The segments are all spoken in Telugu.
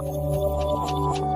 うん。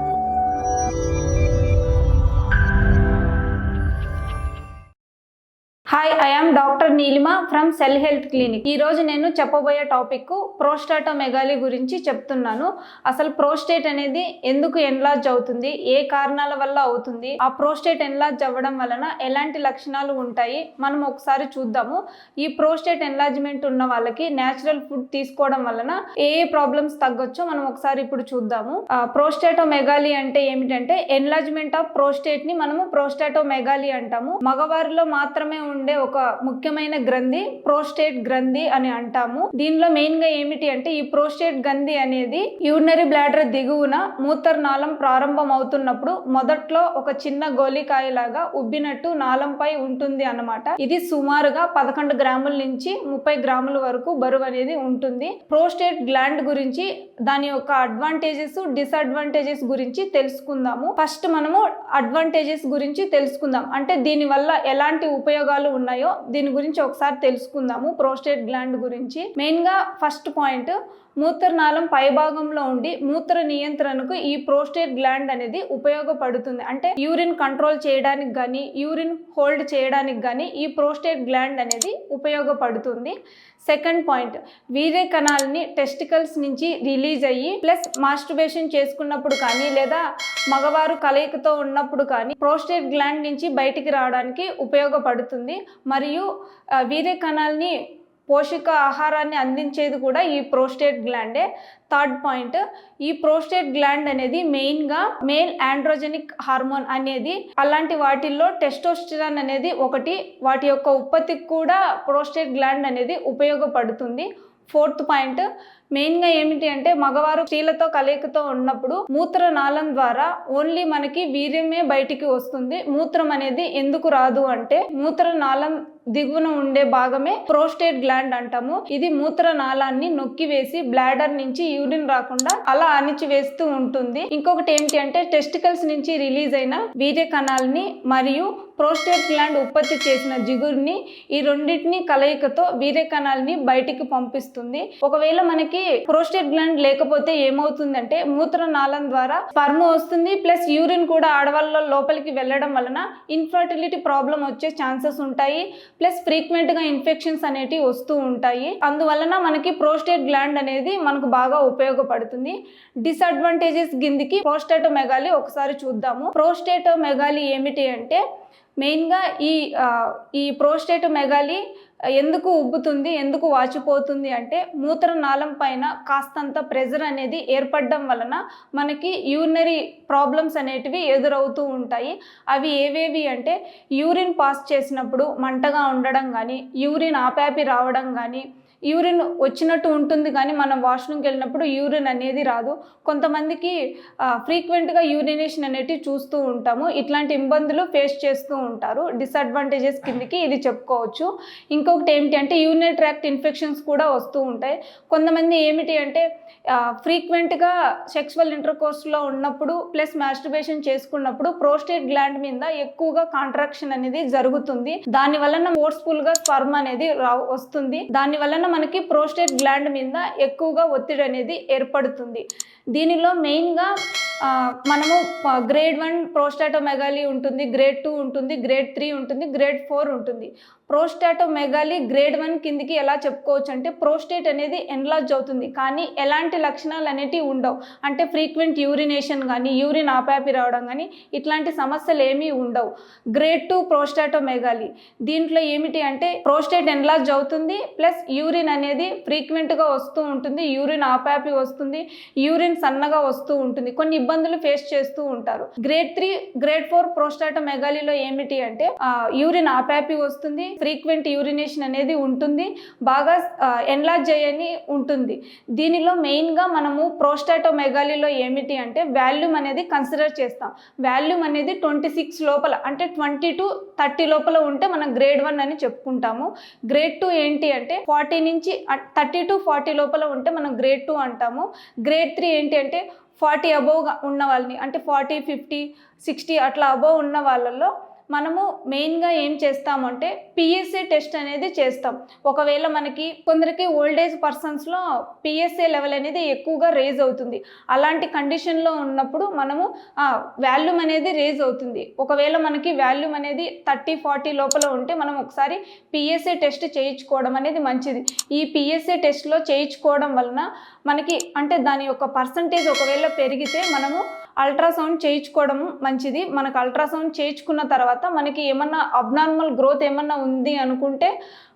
doctor Neelima from cell health clinic. ఈ రోజు నేను చెప్పబోయే టాపిక్ ప్రోస్టాటోమెగాలి గురించి చెప్తున్నాను. అసలు ప్రోస్టేట్ అనేది ఎందుకు ఎన్లార్జ్ అవుతుంది? ఏ కారణాల వల్ల అవుతుంది? ఆ ప్రోస్టేట్ ఎన్లార్జ్ అవ్వడం వలన ఎలాంటి లక్షణాలు ఉంటాయి? మనం ఒకసారి చూద్దాము. ఈ ప్రోస్టేట్ ఎన్లార్జ్మెంట్ ఉన్న వాళ్ళకి నేచురల్ ఫుడ్ తీసుకోవడం వలన ఏ ఏ ప్రాబ్లమ్స్ తగ్గొచ్చో మనం ఒకసారి ఇప్పుడు చూద్దాము. ప్రోస్టాటోమెగాలి అంటే ఏమిటంటే ఎన్లార్జ్మెంట్ ఆఫ్ ప్రోస్టేట్ని మనము ప్రోస్టాటోమెగాలి అంటాము. మగవారిలో మాత్రమే ఉండే ఒక ముఖ్యమైన గ్రంథి ప్రోస్టేట్ గ్రంథి అని అంటాము. దీనిలో మెయిన్గా ఏమిటి అంటే ఈ ప్రోస్టేట్ గ్రంథి అనేది యూరినరీ బ్లాడర్ దిగువన మూత్రనాళం ప్రారంభం అవుతున్నప్పుడు మొదట్లో ఒక చిన్న గోలికాయలాగా ఉబ్బినట్టు నాళంపై ఉంటుంది అన్నమాట. ఇది సుమారుగా పదకొండు గ్రాముల నుంచి ముప్పై గ్రాముల వరకు బరువు అనేది ఉంటుంది. ప్రోస్టేట్ గ్లాండ్ గురించి దాని యొక్క అడ్వాంటేజెస్ డిసడ్వాంటేజెస్ గురించి తెలుసుకుందాము. ఫస్ట్ మనము అడ్వాంటేజెస్ గురించి తెలుసుకుందాం. అంటే దీని వల్ల ఎలాంటి ఉపయోగాలు ఉన్నాయో దీని గురించి ఒకసారి తెలుసుకుందాము. ప్రోస్టేట్ గ్లాండ్ గురించి. మెయిన్గా ఫస్ట్ పాయింట్ మూత్రనాళం పైభాగంలో ఉండి మూత్ర నియంత్రణకు ఈ ప్రోస్టేట్ గ్లాండ్ అనేది ఉపయోగపడుతుంది. అంటే యూరిన్ కంట్రోల్ చేయడానికి కానీ యూరిన్ హోల్డ్ చేయడానికి కానీ ఈ ప్రోస్టేట్ గ్లాండ్ అనేది ఉపయోగపడుతుంది. సెకండ్ పాయింట్ వీర్య కణాలని టెస్టికల్స్ నుంచి రిలీజ్ అయ్యి ప్లస్ మాస్టర్బేషన్ చేసుకున్నప్పుడు కానీ లేదా మగవారు కలయికతో ఉన్నప్పుడు కానీ ప్రోస్టేట్ గ్లాండ్ నుంచి బయటికి రావడానికి ఉపయోగపడుతుంది. మరియు వీరే వీర్య కణాలని పోషక ఆహారాన్ని అందించేది కూడా ఈ ప్రోస్టేట్ గ్లాండే థర్డ్ పాయింట్ ఈ ప్రోస్టేట్ గ్లాండ్ అనేది మెయిన్గా మేల్ ఆండ్రోజెనిక్ హార్మోన్ అనేది అలాంటి వాటిల్లో టెస్టోస్టిరాన్ అనేది ఒకటి. వాటి యొక్క ఉత్పత్తికి కూడా ప్రోస్టేట్ గ్లాండ్ అనేది ఉపయోగపడుతుంది. Fourth point. మెయిన్గా ఏమిటి అంటే మగవారు స్త్రీలతో కలయికతో ఉన్నప్పుడు మూత్రనాళం ద్వారా ఓన్లీ మనకి వీర్యమే బయటికి వస్తుంది. మూత్రం అనేది ఎందుకు రాదు అంటే మూత్రనాళం దిగువన ఉండే భాగమే ప్రోస్టేట్ గ్లాండ్ అంటాము. ఇది మూత్రనాళాన్ని నొక్కివేసి బ్లాడర్ నుంచి యూరిన్ రాకుండా అలా అణిచివేస్తూ ఉంటుంది. ఇంకొకటి ఏంటి అంటే టెస్టికల్స్ నుంచి రిలీజ్ అయిన వీర్య కణాలని మరియు ప్రోస్టేట్ గ్లాండ్ ఉత్పత్తి చేసిన జిగురుని ఈ రెండింటిని కలయికతో వీర్య కణాలని బయటికి పంపిస్తుంది. ఒకవేళ మనకి ప్రోస్టేట్ గ్లాండ్ లేకపోతే ఏమవుతుందంటే మూత్ర నాళం ద్వారా స్పర్మ్ వస్తుంది ప్లస్ యూరిన్ కూడా ఆడవాళ్ళ లోపలికి వెళ్ళడం వలన ఇన్ఫర్టిలిటీ ప్రాబ్లం వచ్చే ఛాన్సెస్ ఉంటాయి ప్లస్ ఫ్రీక్వెంట్గా ఇన్ఫెక్షన్స్ అనేటివి వస్తూ ఉంటాయి. అందువలన మనకి ప్రోస్టేట్ గ్లాండ్ అనేది మనకు బాగా ఉపయోగపడుతుంది. డిసడ్వాంటేజెస్ కిందికి ప్రోస్టేటోమెగాలి ఒకసారి చూద్దాము. ప్రోస్టేటోమెగాలి ఏమిటి అంటే మెయిన్గా ఈ ఈ ప్రోస్టేట్ మెగాలి ఎందుకు ఉబ్బుతుంది ఎందుకు వాచిపోతుంది అంటే మూత్రనాళం పైన కాస్తంత ప్రెజర్ అనేది ఏర్పడడం వలన మనకి యూరినరీ ప్రాబ్లమ్స్ అనేటివి ఎదురవుతూ ఉంటాయి. అవి ఏవేవి అంటే యూరిన్ పాస్ చేసినప్పుడు మంటగా ఉండడం కానీ యూరిన్ ఆపాపి రావడం కానీ యూరిన్ వచ్చినట్టు ఉంటుంది కానీ మనం వాష్రూమ్కి వెళ్ళినప్పుడు యూరిన్ అనేది రాదు. కొంతమందికి ఫ్రీక్వెంట్గా యూరినేషన్ అనేటివి చూస్తూ ఉంటాము. ఇట్లాంటి ఇబ్బందులు ఫేస్ చేస్తూ ఉంటారు. డిసడ్వాంటేజెస్ కిందకి ఇది చెప్పుకోవచ్చు. ఇంకొకటి ఏమిటి అంటే యూరినరీ ట్రాక్ట్ ఇన్ఫెక్షన్స్ కూడా వస్తూ ఉంటాయి. కొంతమంది ఏమిటి అంటే ఫ్రీక్వెంట్గా సెక్సువల్ ఇంటర్కోర్స్లో ఉన్నప్పుడు ప్లస్ మాస్టర్బేషన్ చేసుకున్నప్పుడు ప్రోస్టేట్ గ్లాండ్ మీద ఎక్కువగా కాంట్రాక్షన్ అనేది జరుగుతుంది. దాని వలన ఫోర్స్ఫుల్గా స్పర్మ్ అనేది వస్తుంది. దాని వలన మనకి ప్రోస్టేట్ గ్లాండ్ మీద ఎక్కువగా ఒత్తిడి అనేది ఏర్పడుతుంది. దీనిలో మెయిన్గా మనము గ్రేడ్ వన్ ప్రోస్టాటోమెగాలీ ఉంటుంది గ్రేడ్ టూ ఉంటుంది గ్రేడ్ త్రీ ఉంటుంది గ్రేడ్ ఫోర్ ఉంటుంది. ప్రోస్టాటోమెగాలీ గ్రేడ్ వన్ కిందికి ఎలా చెప్పుకోవచ్చు అంటే ప్రోస్టేట్ అనేది ఎన్లార్జ్ అవుతుంది. కానీ ఎలాంటి లక్షణాలు అనేటివి ఉండవు. అంటే ఫ్రీక్వెంట్ యూరినేషన్ కానీ యూరిన్ ఆపాపి రావడం కానీ ఇట్లాంటి సమస్యలు ఏమీ ఉండవు. గ్రేడ్ టూ ప్రోస్టాటోమెగాలి దీంట్లో ఏమిటి అంటే ప్రోస్టేట్ ఎన్లార్జ్ అవుతుంది ప్లస్ యూరిన్ అనేది ఫ్రీక్వెంట్గా వస్తూ ఉంటుంది యూరిన్ ఆపాపి వస్తుంది యూరిన్ సన్నగా వస్తూ ఉంటుంది. కొన్ని ఇబ్బందులు ఫేస్ చేస్తూ ఉంటారు. గ్రేడ్ త్రీ గ్రేడ్ ఫోర్ ప్రోస్టాటోమెగాలిలో ఏమిటి అంటే యూరిన్ ఆపాపి వస్తుంది ఫ్రీక్వెంట్ యూరినేషన్ అనేది ఉంటుంది బాగా ఎన్లార్జ్ అయ్యని ఉంటుంది. దీనిలో మెయిన్గా మనము ప్రోస్టాటో మెగాలిలో ఏమిటి అంటే వాల్యూమ్ అనేది కన్సిడర్ చేస్తాం. వాల్యూమ్ అనేది ట్వంటీ సిక్స్ లోపల అంటే ట్వంటీ టు థర్టీ లోపల ఉంటే మనం గ్రేడ్ వన్ అని చెప్పుకుంటాము. గ్రేడ్ టూ ఏంటి అంటే ఫార్టీ నుంచి థర్టీ టు ఫార్టీ లోపల ఉంటే మనం గ్రేడ్ టూ అంటాము. గ్రేడ్ త్రీ ఏంటి అంటే ఫార్టీ అబోవ్ ఉన్న వాళ్ళని అంటే ఫార్టీ ఫిఫ్టీ సిక్స్టీ అట్లా అబోవ్ ఉన్న వాళ్ళల్లో మనము మెయిన్గా ఏం చేస్తామంటే పిఎస్సీ టెస్ట్ అనేది చేస్తాం. ఒకవేళ మనకి కొందరికి ఓల్డేజ్ పర్సన్స్లో పిఎస్సీ లెవెల్ అనేది ఎక్కువగా రేజ్ అవుతుంది. అలాంటి కండిషన్లో ఉన్నప్పుడు మనము వాల్యూమ్ అనేది రేజ్ అవుతుంది. ఒకవేళ మనకి వాల్యూమ్ అనేది థర్టీ ఫార్టీ లోపల ఉంటే మనం ఒకసారి పిఎస్ఏ టెస్ట్ చేయించుకోవడం అనేది మంచిది. ఈ పిఎస్ఏ టెస్ట్లో చేయించుకోవడం వలన మనకి అంటే దాని యొక్క పర్సంటేజ్ ఒకవేళ పెరిగితే మనము అల్ట్రాసౌండ్ చేయించుకోవడం మంచిది. మనకు అల్ట్రాసౌండ్ చేయించుకున్న తర్వాత మనకి ఏమన్నా అబ్నార్మల్ గ్రోత్ ఏమన్నా ఉంది అనుకుంటే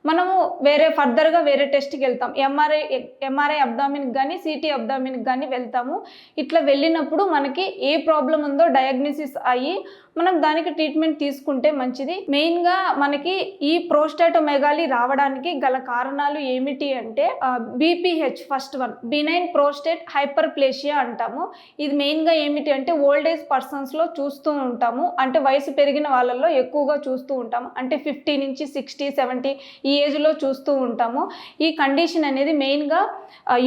మనము వేరే ఫర్దర్గా వేరే టెస్ట్కి వెళ్తాం. ఎంఆర్ఐ ఎంఆర్ఐ అబ్దామిన్కి కానీ సిటీ అబ్దామిన్కి కానీ వెళ్తాము. ఇట్లా వెళ్ళినప్పుడు మనకి ఏ ప్రాబ్లం ఉందో డయాగ్నోసిస్ అయ్యి మనం దానికి ట్రీట్మెంట్ తీసుకుంటే మంచిది. మెయిన్గా మనకి ఈ ప్రోస్టాటోమెగాలి రావడానికి గల కారణాలు ఏమిటి అంటే BPH first one benign prostate hyperplasia అంటాము. ఇది మెయిన్గా ఏమిటి అంటే ఓల్డ్ ఏజ్ పర్సన్స్లో చూస్తూ ఉంటాము. అంటే వయసు పెరిగిన వాళ్ళల్లో ఎక్కువగా చూస్తూ ఉంటాము. అంటే ఫిఫ్టీ నుంచి సిక్స్టీ సెవెంటీ ఈ ఏజ్లో చూస్తూ ఉంటాము. ఈ కండిషన్ అనేది మెయిన్గా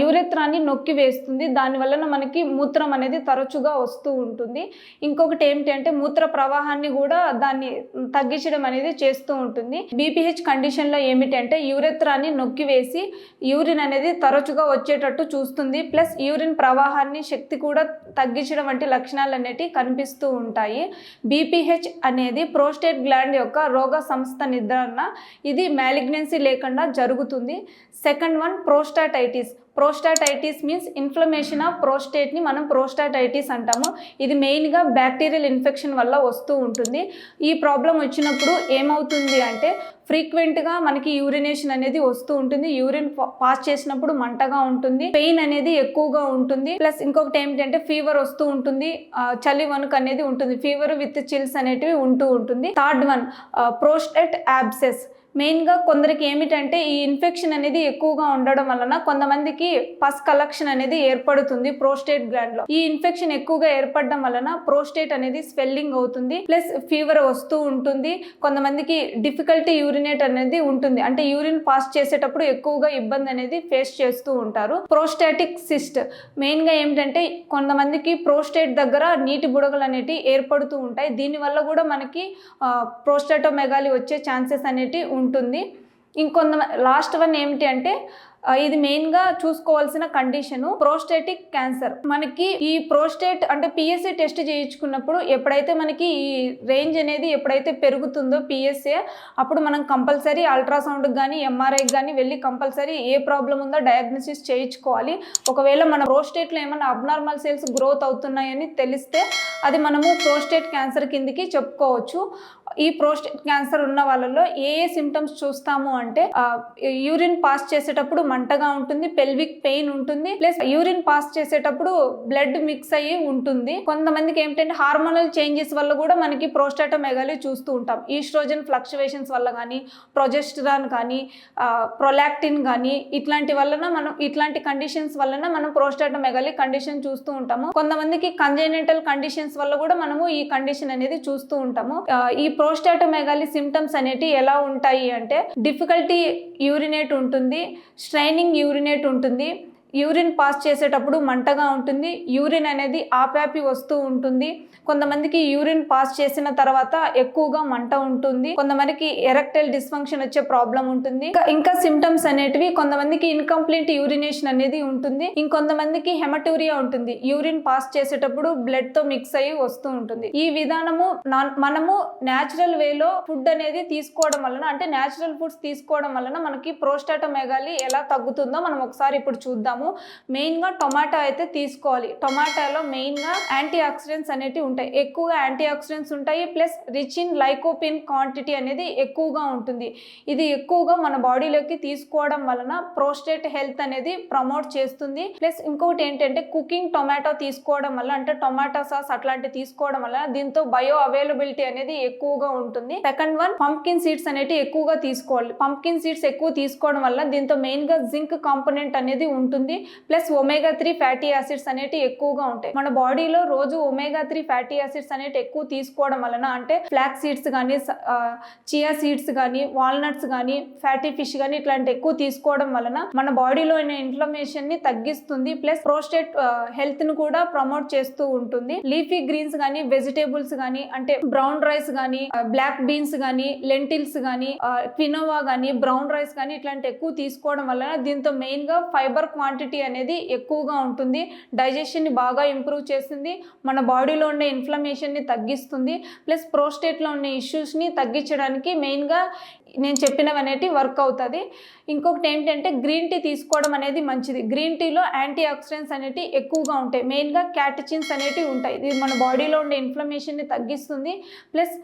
యూరెత్రాన్ని నొక్కి వేస్తుంది. దానివలన మనకి మూత్రం అనేది తరచుగా వస్తూ ఉంటుంది. ఇంకొకటి ఏమిటి అంటే మూత్ర ప్రవాహాన్ని కూడా దాన్ని తగ్గించడం అనేది చేస్తూ ఉంటుంది. బీపీహెచ్ కండిషన్లో ఏమిటంటే యూరెత్రాన్ని నొక్కి వేసి యూరిన్ అనేది తరచుగా వచ్చేటట్టు చూస్తుంది. ప్లస్ యూరిన్ ప్రవాహాన్ని శక్తి కూడా తగ్గించడం వంటి లక్షణాలు అనేటివి కనిపిస్తూ ఉంటాయి. బీపీహెచ్ అనేది ప్రోస్టేట్ గ్లాండ్ యొక్క రోగ సంస్థ నిద్రణ ఇది మ్యాలిగ్నెన్సీ లేకుండా జరుగుతుంది. Second one prostatitis prostatitis means inflammation of ప్రోస్టేట్ని మనం ప్రోస్టాటైటిస్ అంటాము. ఇది మెయిన్గా బ్యాక్టీరియల్ ఇన్ఫెక్షన్ వల్ల వస్తూ ఉంటుంది. ఈ ప్రాబ్లం వచ్చినప్పుడు ఏమవుతుంది అంటే ఫ్రీక్వెంట్గా మనకి యూరినేషన్ అనేది వస్తూ ఉంటుంది. యూరిన్ పాస్ చేసినప్పుడు మంటగా ఉంటుంది. పెయిన్ అనేది ఎక్కువగా ఉంటుంది. ప్లస్ ఇంకొకటి ఏమిటంటే ఫీవర్ వస్తూ ఉంటుంది. చలి వణుకు అనేది ఉంటుంది. ఫీవర్ విత్ చిల్స్ అనేటివి ఉంటూ ఉంటుంది. థర్డ్ వన్ ప్రోస్టేట్ యాబ్సెస్ మెయిన్గా కొందరికి ఏమిటంటే ఈ ఇన్ఫెక్షన్ అనేది ఎక్కువగా ఉండడం వలన కొంతమందికి పస్ కలెక్షన్ అనేది ఏర్పడుతుంది ప్రోస్టేట్ గ్లాండ్లో. ఈ ఇన్ఫెక్షన్ ఎక్కువగా ఏర్పడడం వలన ప్రోస్టేట్ అనేది స్వెల్లింగ్ అవుతుంది ప్లస్ ఫీవర్ వస్తూ ఉంటుంది కొంతమందికి డిఫికల్టీ యూరినేట్ అనేది ఉంటుంది. అంటే యూరిన్ పాస్ చేసేటప్పుడు ఎక్కువగా ఇబ్బంది అనేది ఫేస్ చేస్తూ ఉంటారు. ప్రోస్టాటిక్ సిస్ట్ మెయిన్గా ఏమిటంటే కొంతమందికి ప్రోస్టేట్ దగ్గర నీటి బుడగలు అనేవి ఏర్పడుతూ ఉంటాయి. దీనివల్ల కూడా మనకి ప్రోస్టాటోమెగాలి వచ్చే ఛాన్సెస్ అనేటివి ఉంటుంది ఉంటుంది. ఇంకొంత లాస్ట్ వన్ ఏమిటి అంటే ఇది మెయిన్గా చూసుకోవాల్సిన కండిషను ప్రోస్టేటిక్ క్యాన్సర్ మనకి ఈ ప్రోస్టేట్ అంటే పిఎస్ఏ టెస్ట్ చేయించుకున్నప్పుడు ఎప్పుడైతే మనకి ఈ రేంజ్ అనేది ఎప్పుడైతే పెరుగుతుందో పిఎస్ఏ అప్పుడు మనం కంపల్సరీ అల్ట్రాసౌండ్కి కానీ ఎంఆర్ఐకి కానీ వెళ్ళి కంపల్సరీ ఏ ప్రాబ్లం ఉందో డయాగ్నోసిస్ చేయించుకోవాలి. ఒకవేళ మన ప్రోస్టేట్లో ఏమైనా అబ్నార్మల్ సెల్స్ గ్రోత్ అవుతున్నాయని తెలిస్తే అది మనము ప్రోస్టేట్ క్యాన్సర్ కిందికి చెప్పుకోవచ్చు. ఈ ప్రోస్టేట్ క్యాన్సర్ ఉన్న వాళ్ళలో ఏ ఏ సిమ్టమ్స్ చూస్తాము అంటే యూరిన్ పాస్ చేసేటప్పుడు మంటగా ఉంటుంది పెల్విక్ పెయిన్ ఉంటుంది ప్లస్ యూరిన్ పాస్ చేసేటప్పుడు బ్లడ్ మిక్స్ అయ్యి ఉంటుంది. కొంతమందికి ఏంటంటే హార్మోనల్ చేంజెస్ వల్ల కూడా మనకి ప్రోస్టాటోమెగాలి చూస్తూ ఉంటాం. ఈస్ట్రోజన్ ఫ్లక్చువేషన్స్ వల్ల కానీ ప్రొజెస్టరాన్ కానీ ప్రొలాక్టిన్ కానీ ఇట్లాంటి వలన మనం ఇట్లాంటి కండిషన్స్ వలన మనం ప్రోస్టాటోమెగాలి కండిషన్ చూస్తూ ఉంటాము. కొంతమందికి కంజెనెంటల్ కండిషన్స్ వల్ల కూడా మనము ఈ కండిషన్ అనేది చూస్తూ ఉంటాము. ఈ ఈ ప్రోస్టాటోమెగాలి సిమ్టమ్స్ అనేటివి ఎలా ఉంటాయి అంటే డిఫికల్టీ యూరినేట్ ఉంటుంది స్ట్రైనింగ్ యూరినేట్ ఉంటుంది యూరిన్ పాస్ చేసేటప్పుడు మంటగా ఉంటుంది. యూరిన్ అనేది ఆపాపి వస్తూ ఉంటుంది. కొంతమందికి యూరిన్ పాస్ చేసిన తర్వాత ఎక్కువగా మంట ఉంటుంది. కొంతమందికి ఎరక్టైల్ డిస్ఫంక్షన్ వచ్చే ప్రాబ్లం ఉంటుంది. ఇంకా ఇంకా సిమ్టమ్స్ అనేటివి కొంతమందికి ఇన్కంప్లీట్ యూరినేషన్ అనేది ఉంటుంది. ఇంకొంతమందికి హెమటూరియా ఉంటుంది. యూరిన్ పాస్ చేసేటప్పుడు బ్లడ్తో మిక్స్ అయ్యి వస్తూ ఉంటుంది. ఈ విధానము మనము న్యాచురల్ వేలో ఫుడ్ అనేది తీసుకోవడం వలన అంటే న్యాచురల్ ఫుడ్స్ తీసుకోవడం వలన మనకి ప్రోస్టాటోమెగాలి ఎలా తగ్గుతుందో మనం ఒకసారి ఇప్పుడు చూద్దాం చూద్దాము మెయిన్గా టొమాటో అయితే తీసుకోవాలి. టొమాటోలో మెయిన్గా యాంటీ ఆక్సిడెంట్స్ అనేటివి ఉంటాయి. ఎక్కువగా యాంటీ ఆక్సిడెంట్స్ ఉంటాయి. Plus rich in lycopene quantity అనేది ఎక్కువగా ఉంటుంది. ఇది ఎక్కువగా మన బాడీలోకి తీసుకోవడం వలన ప్రోస్టేట్ హెల్త్ అనేది ప్రమోట్ చేస్తుంది. ప్లస్ ఇంకొకటి ఏంటంటే కుకింగ్ టొమాటో తీసుకోవడం వల్ల అంటే టొమాటో సాస్ అట్లాంటివి తీసుకోవడం వల్ల దీంతో బయో అవైలబిలిటీ అనేది ఎక్కువగా ఉంటుంది. సెకండ్ వన్ పంప్కిన్ సీడ్స్ అనేవి ఎక్కువగా తీసుకోవాలి. పంప్కిన్ సీడ్స్ ఎక్కువ తీసుకోవడం వల్ల దీంతో మెయిన్గా జింక్ కాంపోనెంట్ అనేది ఉంటుంది. ఉంటుంది. Plus omega three fatty acids అనేటివి ఎక్కువగా ఉంటాయి. మన బాడీలో రోజు ఒమేగా త్రీ ఫ్యాటీ యాసిడ్స్ అనేవి ఎక్కువ తీసుకోవడం వలన అంటే ఫ్లాక్ సీడ్స్ కానీ చియా సీడ్స్ కానీ వాల్నట్స్ కానీ ఫ్యాటీ ఫిష్ కానీ ఇట్లాంటి ఎక్కువ తీసుకోవడం వలన మన బాడీలో అయిన ఇన్ఫ్లమేషన్ని తగ్గిస్తుంది. ప్లస్ ప్రోస్టేట్ హెల్త్ను కూడా ప్రమోట్ చేస్తూ ఉంటుంది. లీఫీ గ్రీన్స్ కానీ వెజిటేబుల్స్ కానీ అంటే బ్రౌన్ రైస్ కానీ బ్లాక్ బీన్స్ కానీ లెంటిల్స్ కానీ క్వినోవా కానీ బ్రౌన్ రైస్ కానీ ఇట్లాంటి ఎక్కువ తీసుకోవడం వలన దీంతో మెయిన్గా ఫైబర్ క్వాంటిటీ అనేది ఎక్కువగా ఉంటుంది. డైజెషన్ని బాగా ఇంప్రూవ్ చేస్తుంది. మన బాడీలో ఉండే ఇన్ఫ్లమేషన్ని తగ్గిస్తుంది. ప్లస్ ప్రోస్టేట్లో ఉన్న ఇష్యూస్ని తగ్గించడానికి మెయిన్గా నేను చెప్పినవి అనేటివి వర్క్ అవుతుంది. ఇంకొకటి ఏంటంటే గ్రీన్ టీ తీసుకోవడం అనేది మంచిది. గ్రీన్ టీలో యాంటీ ఆక్సిడెంట్స్ అనేటివి ఎక్కువగా ఉంటాయి. మెయిన్గా క్యాటచిన్స్ అనేటివి ఉంటాయి. ఇది మన బాడీలో ఉండే ఇన్ఫ్లమేషన్ని తగ్గిస్తుంది. ప్లస్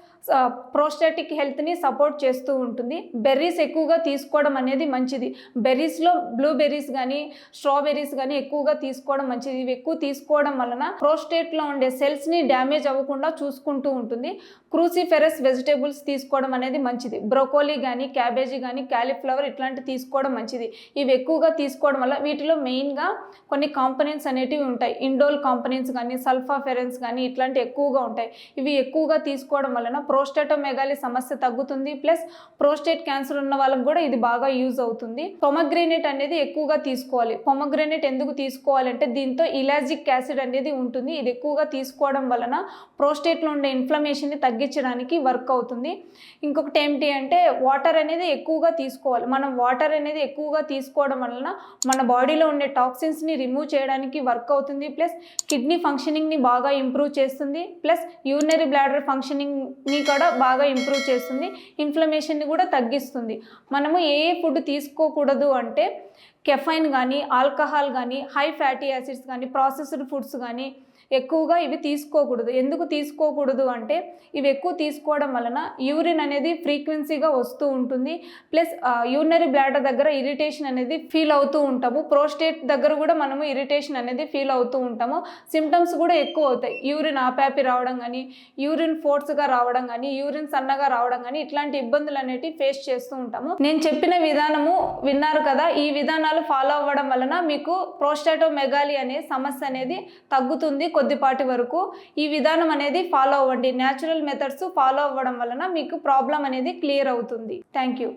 ప్రోస్టాటిక్ హెల్త్ని సపోర్ట్ చేస్తూ ఉంటుంది. బెర్రీస్ ఎక్కువగా తీసుకోవడం అనేది మంచిది. బెర్రీస్లో బ్లూబెర్రీస్ కానీ స్ట్రాబెర్రీస్ కానీ ఎక్కువగా తీసుకోవడం మంచిది. ఇవి ఎక్కువ తీసుకోవడం వలన ప్రోస్టేట్లో ఉండే సెల్స్ని డ్యామేజ్ అవ్వకుండా చూసుకుంటూ ఉంటుంది. క్రూసిఫెరస్ వెజిటేబుల్స్ తీసుకోవడం అనేది మంచిది. బ్రోకోలీ కానీ క్యాబేజీ కానీ క్యాలీఫ్లవర్ ఇట్లాంటి తీసుకోవడం మంచిది. ఇవి ఎక్కువగా తీసుకోవడం వల్ల వీటిలో మెయిన్గా కొన్ని కాంపనెంట్స్ అనేటివి ఉంటాయి. ఇండోల్ కాంపనెంట్స్ కానీ సల్ఫాఫెరెన్స్ కానీ ఇట్లాంటి ఎక్కువగా ఉంటాయి. ఇవి ఎక్కువగా తీసుకోవడం వలన ప్రోస్టేటోమెగాలి సమస్య తగ్గుతుంది. ప్లస్ ప్రోస్టేట్ క్యాన్సర్ ఉన్న వాళ్ళకి కూడా ఇది బాగా యూజ్ అవుతుంది. పొమగ్రేనేట్ అనేది ఎక్కువగా తీసుకోవాలి. పొమగ్రేనేట్ ఎందుకు తీసుకోవాలంటే దీంతో ఇలాజిక్ యాసిడ్ అనేది ఉంటుంది. ఇది ఎక్కువగా తీసుకోవడం వలన ప్రోస్టేట్లో ఉండే ఇన్ఫ్లమేషన్ని తగ్గి తగ్గించడానికి వర్క్ అవుతుంది. ఇంకొకటి ఏమిటి అంటే వాటర్ అనేది ఎక్కువగా తీసుకోవాలి. మనం వాటర్ అనేది ఎక్కువగా తీసుకోవడం వలన మన బాడీలో ఉండే టాక్సిన్స్ని రిమూవ్ చేయడానికి వర్క్ అవుతుంది. ప్లస్ కిడ్నీ ఫంక్షనింగ్ని బాగా ఇంప్రూవ్ చేస్తుంది. ప్లస్ యూరినరీ బ్లాడర్ ఫంక్షనింగ్ని కూడా బాగా ఇంప్రూవ్ చేస్తుంది. ఇన్ఫ్లమేషన్ని కూడా తగ్గిస్తుంది. మనము ఏ ఏ ఫుడ్ తీసుకోకూడదు అంటే కెఫైన్ కానీ ఆల్కహాల్ కానీ హై ఫ్యాటీ యాసిడ్స్ కానీ ప్రాసెస్డ్ ఫుడ్స్ కానీ ఎక్కువగా ఇవి తీసుకోకూడదు. ఎందుకు తీసుకోకూడదు అంటే ఇవి ఎక్కువ తీసుకోవడం వలన యూరిన్ అనేది ఫ్రీక్వెన్సీగా వస్తూ ఉంటుంది. ప్లస్ యూరినరీ బ్లాడర్ దగ్గర ఇరిటేషన్ అనేది ఫీల్ అవుతూ ఉంటాము. ప్రోస్టేట్ దగ్గర కూడా మనము ఇరిటేషన్ అనేది ఫీల్ అవుతూ ఉంటాము. సిమ్టమ్స్ కూడా ఎక్కువ అవుతాయి. యూరిన్ ఆపాపి రావడం కానీ యూరిన్ ఫోర్స్గా రావడం కానీ యూరిన్ సన్నగా రావడం కానీ ఇట్లాంటి ఇబ్బందులు అనేటివి ఫేస్ చేస్తూ ఉంటాము. నేను చెప్పిన విధానము విన్నారు కదా ఈ విధానాలు ఫాలో అవ్వడం వలన మీకు ప్రోస్టాటో మెగాలి అనే సమస్య అనేది తగ్గుతుంది. కొద్దిపాటి వరకు ఈ విధానం అనేది ఫాలో అవ్వండి. న్యాచురల్ మెథడ్స్ ఫాలో అవ్వడం వలన మీకు ప్రాబ్లం అనేది క్లియర్ అవుతుంది. Thank you